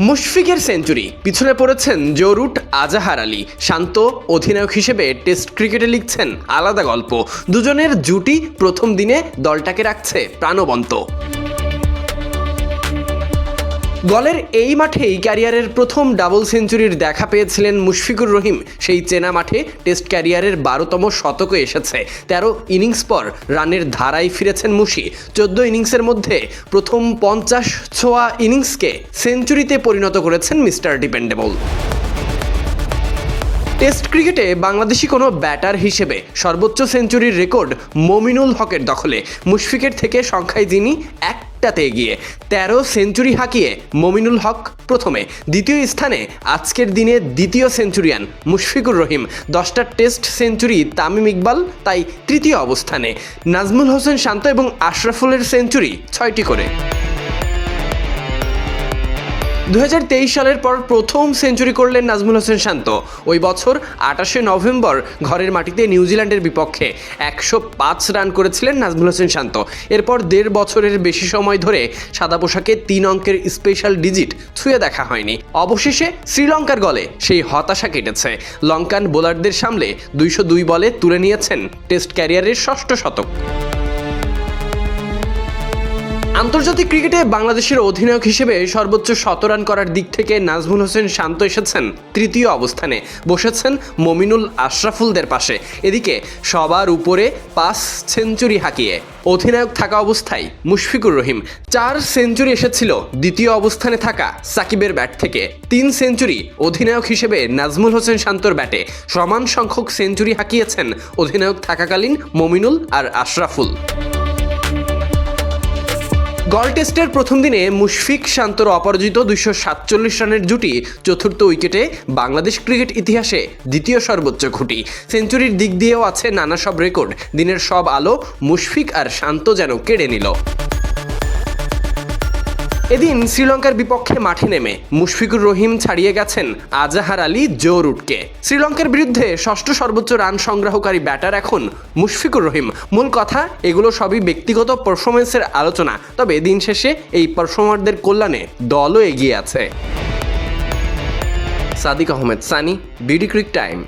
মুশফিকের century. পিছনে পড়েছেন Joe Root Azhar Ali. শান্ত অধিনায়ক হিসেবে টেস্ট ক্রিকেটে লিখছেন আলাদা গল্প। দুজনের জুটি প্রথম দিনে দলটাকে রাখছে প্রাণবন্ত। গলের এই মাঠেই ক্যারিয়ারের প্রথম ডাবল সেঞ্চুরির দেখা পেয়েছিলেন মুশফিকুর রহিম। সেই চেনা মাঠে টেস্ট ক্যারিয়ারের বারোতম শতকে এসেছে। তেরো ইনিংস পর রানের ধারায় ফিরেছেন মুশি। চোদ্দ ইনিংসের মধ্যে প্রথম পঞ্চাশ ছোয়া ইনিংসকে সেঞ্চুরিতে পরিণত করেছেন মিস্টার ডিপেন্ডেবল। টেস্ট ক্রিকেটে বাংলাদেশি কোনো ব্যাটার হিসেবে সর্বোচ্চ সেঞ্চুরির রেকর্ড মমিনুল হকের দখলে। মুশফিকের থেকে সংখ্যায় যিনি একটাতে এগিয়ে তেরো সেঞ্চুরি হাঁকিয়ে মমিনুল হক প্রথমে। দ্বিতীয় স্থানে আজকের দিনে দ্বিতীয় সেঞ্চুরিয়ান মুশফিকুর রহিম। দশটা টেস্ট সেঞ্চুরি তামিম ইকবাল, তাই তৃতীয় অবস্থানে। নাজমুল হোসেন শান্ত এবং আশরাফুলের সেঞ্চুরি ছয়টি করে। দু হাজার তেইশ সালের পর প্রথম সেঞ্চুরি করলেন নাজমুল হোসেন শান্ত। ওই বছর আঠাশে নভেম্বর ঘরের মাটিতে নিউজিল্যান্ডের বিপক্ষে একশো পাঁচ রান করেছিলেন নাজমুল হোসেন শান্ত। এরপর দেড় বছরের বেশি সময় ধরে সাদা পোশাকে তিন অঙ্কের স্পেশাল ডিজিট ছুঁয়ে দেখা হয়নি। অবশেষে শ্রীলঙ্কার গলে সেই হতাশা কেটেছে। লঙ্কান বোলারদের সামলে দুইশো দুই বলে তুলে নিয়েছেন টেস্ট ক্যারিয়ারের ষষ্ঠ শতক। আন্তর্জাতিক ক্রিকেটে বাংলাদেশের অধিনায়ক হিসেবে সর্বোচ্চ শত রান করার দিক থেকে নাজমুল হোসেন শান্ত এসেছেন তৃতীয় অবস্থানে। বসেছেন মমিনুল আশরাফুলদের পাশে। এদিকে সবার উপরে পাঁচ সেঞ্চুরি হাঁকিয়ে। অধিনায়ক থাকা অবস্থায় মুশফিকুর রহিম চার সেঞ্চুরি এসেছিল। দ্বিতীয় অবস্থানে থাকা সাকিবের ব্যাট থেকে। তিন সেঞ্চুরি অধিনায়ক হিসেবে নাজমুল হোসেন শান্তর ব্যাটে। সমান সংখ্যক সেঞ্চুরি হাঁকিয়েছেন অধিনায়ক থাকাকালীন মমিনুল আর আশরাফুল। গল টেস্টের প্রথম দিনে মুশফিক শান্তর অপরাজিত দুইশো সাতচল্লিশ রানের জুটি চতুর্থ উইকেটে বাংলাদেশ ক্রিকেট ইতিহাসে দ্বিতীয় সর্বোচ্চ খুঁটি। সেঞ্চুরির দিক দিয়েও আছে নানা সব রেকর্ড। দিনের সব আলো মুশফিক আর শান্ত যেন কেড়ে নিল। এদিন শ্রীলঙ্কার বিপক্ষে মাঠে নেমে মুশফিকুর রহিম ছাড়িয়ে গেছেন আজাহার আলী জো রুটকে শ্রীলঙ্কার বিরুদ্ধে ষষ্ঠ সর্বোচ্চ রান সংগ্রহকারী ব্যাটার এখন মুশফিকুর রহিম। মূল কথা, এগুলো সবই ব্যক্তিগত পারফরমেন্সের আলোচনা, তবে দিন শেষে এই পারফর্মারদের কল্যাণে দলও এগিয়ে আছে। Sadik Ahmed, Sunny, BD cric time.